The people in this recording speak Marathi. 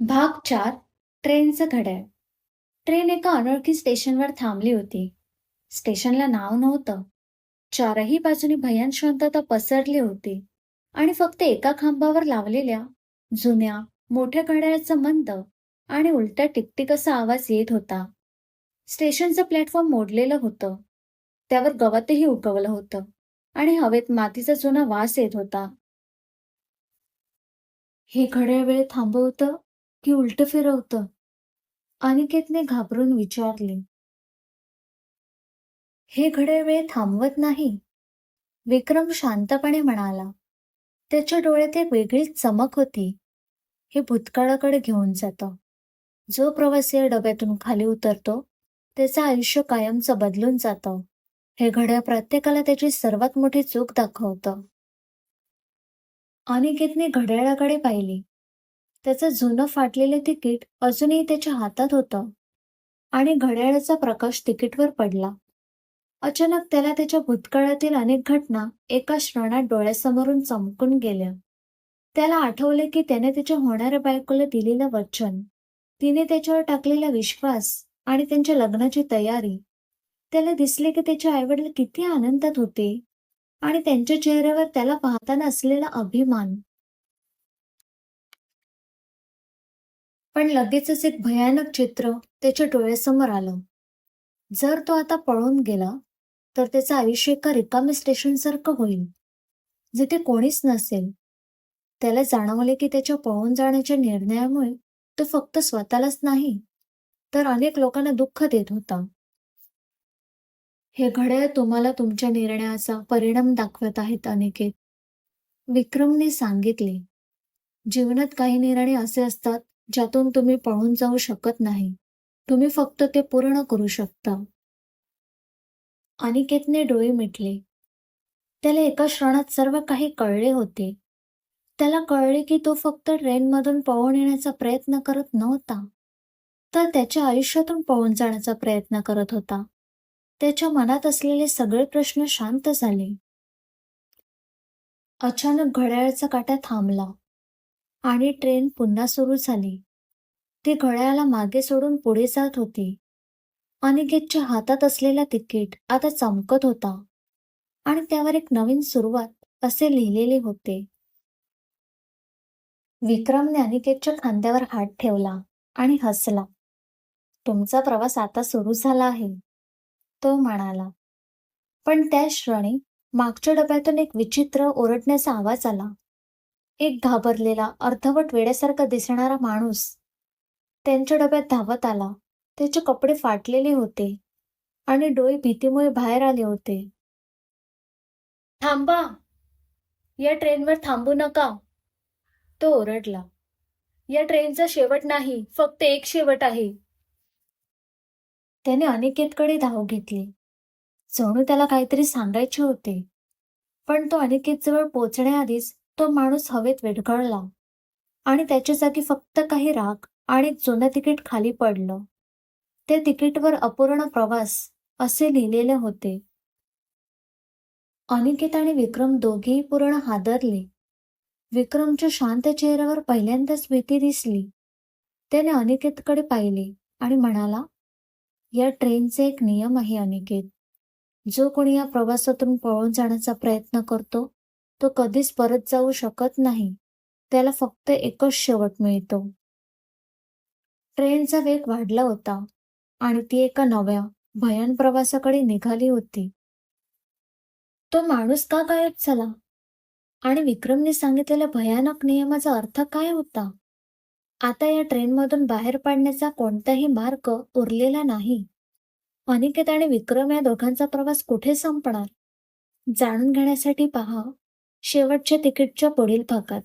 भाग चार ट्रेनचं घड्याळ. ट्रेन एका अनोळखी स्टेशनवर थांबली होती. स्टेशनला नाव नव्हतं. चारही बाजूनी भयान शांतता पसरली होती आणि फक्त एका खांबावर लावलेल्या जुन्या मोठ्या घड्याळाचं मंद आणि उलटा टिकटिक असा आवाज येत होता. स्टेशनचं प्लॅटफॉर्म मोडलेलं होतं. त्यावर गवतही उगवलं होतं आणि हवेत मातीचा जुना वास येत होता. हे घड्याळ वेळ थांबवतं? की उलट फिरवतं. अनिकेतने घाबरून विचारले. हे घडे वेळ थांबवत नाही विक्रम शांतपणे म्हणाला. त्याच्या डोळ्यात एक वेगळीच चमक होती. हे भूतकाळाकडे घेऊन जातं. जो प्रवासी या डब्यातून खाली उतरतो त्याचं आयुष्य कायमचं बदलून जातं. हे घड्याळ प्रत्येकाला त्याची सर्वात मोठी चूक दाखवतं. अनिकेतने घड्याळाकडे पाहिली. त्याचं जुनं फाटलेलं तिकीट अजूनही त्याच्या हातात होतं. आणि घड्याळाचा प्रकाश तिकीटवर पडला. अचानक त्याला त्याच्या भूतकाळातील अनेक घटना एका क्षणात डोळ्यासमोरून चमकून गेल्या. त्याला आठवले की त्याने त्याच्या होणाऱ्या बायकोला दिलेलं वचन. तिने त्याच्यावर टाकलेला विश्वास आणि त्यांच्या लग्नाची तयारी. त्याला दिसले की त्याचे आईवडील किती आनंदात होते. आणि त्यांच्या चेहऱ्यावर त्याला पाहताना असलेला अभिमान. पण लगेचच एक भयानक चित्र त्याच्या डोळ्यासमोर आलं. जर तो आता पळून गेला तर त्याचं आयुष्य एका रिकामी स्टेशनसारखं होईल जिथे कोणीच नसेल. त्याला जाणवले की त्याच्या पळून जाण्याच्या निर्णयामुळे तो फक्त स्वतःलाच नाही तर अनेक लोकांना दुःख देत होता. हे घड्याळ तुम्हाला तुमच्या निर्णयाचा परिणाम दाखवत आहेत अनेकेत. विक्रमने सांगितले जीवनात काही निर्णय असे असतात ज्यातून तुम्ही पळून जाऊ शकत नाही. तुम्ही फक्त ते पूर्ण करू शकता. अनिकेतने डोळे मिटले. त्याला एका क्षणात सर्व काही कळले होते. त्याला कळले की तो फक्त ट्रेनमधून पळून येण्याचा प्रयत्न करत नव्हता. तर त्याच्या आयुष्यातून पळून जाण्याचा प्रयत्न करत होता. त्याच्या मनात असलेले सगळे प्रश्न शांत झाले. अचानक घड्याळचा काटा थांबला. आणि ट्रेन पुन्हा सुरू झाली. ती घड्याळाला मागे सोडून पुढे जात होती. अनिकेतच्या हातात असलेला तिकीट आता चमकत होता. आणि त्यावर एक नवीन सुरुवात असे लिहिलेले होते. विक्रमने अनिकेतच्या खांद्यावर हात ठेवला आणि हसला. तुमचा प्रवास आता सुरू झाला आहे तो म्हणाला. पण त्या क्षणी मागच्या डब्यातून एक विचित्र ओरडण्याचा आवाज आला. एक घाबरलेला अर्धवट वेड्यासारखा दिसणारा माणूस. त्यांच्या डब्यात धावत आला. त्याचे कपडे फाटलेले होते आणि डोळे भीतीमुळे बाहेर आले होते. थांबा. या ट्रेनवर थांबू नका. तो ओरडला. या ट्रेनचा शेवट नाही फक्त एक शेवट आहे. त्याने अनिकेतकडे धाव घेतली. जणू त्याला काहीतरी सांगायचे होते. पण तो अनिकेत जवळ पोचण्याआधीच तो माणूस हवेत विरघळला आणि त्याच्या जागी फक्त काही राग आणि जुनं तिकीट खाली पडलं. त्या तिकीटवर अपूर्ण प्रवास असे लिहिलेले होते. अनिकेत आणि विक्रम दोघेही पूर्ण हादरले. विक्रमच्या शांत चेहऱ्यावर पहिल्यांदाच भीती दिसली. त्याने अनिकेतकडे पाहिले आणि म्हणाला या ट्रेनचे एक नियम आहे अनिकेत. जो कोणी या प्रवासातून पळून जाण्याचा प्रयत्न करतो तो कधीच परत जाऊ शकत नाही. त्याला फक्त एकच शेवट मिळतो. ट्रेनचा वेग वाढला होता आणि ती एका नव्या भयान प्रवासाकडे निघाली होती. तो माणूस का गायब झाला? आणि विक्रमने सांगितलेल्या भयानक नियमाचा अर्थ काय होता? आता या ट्रेनमधून बाहेर पाडण्याचा कोणताही मार्ग उरलेला नाही. अनिकेत आणि विक्रम या दोघांचा प्रवास कुठे संपणार? जाणून घेण्यासाठी पहा. शेवटच्या तिकीटच्या पुढील भागात.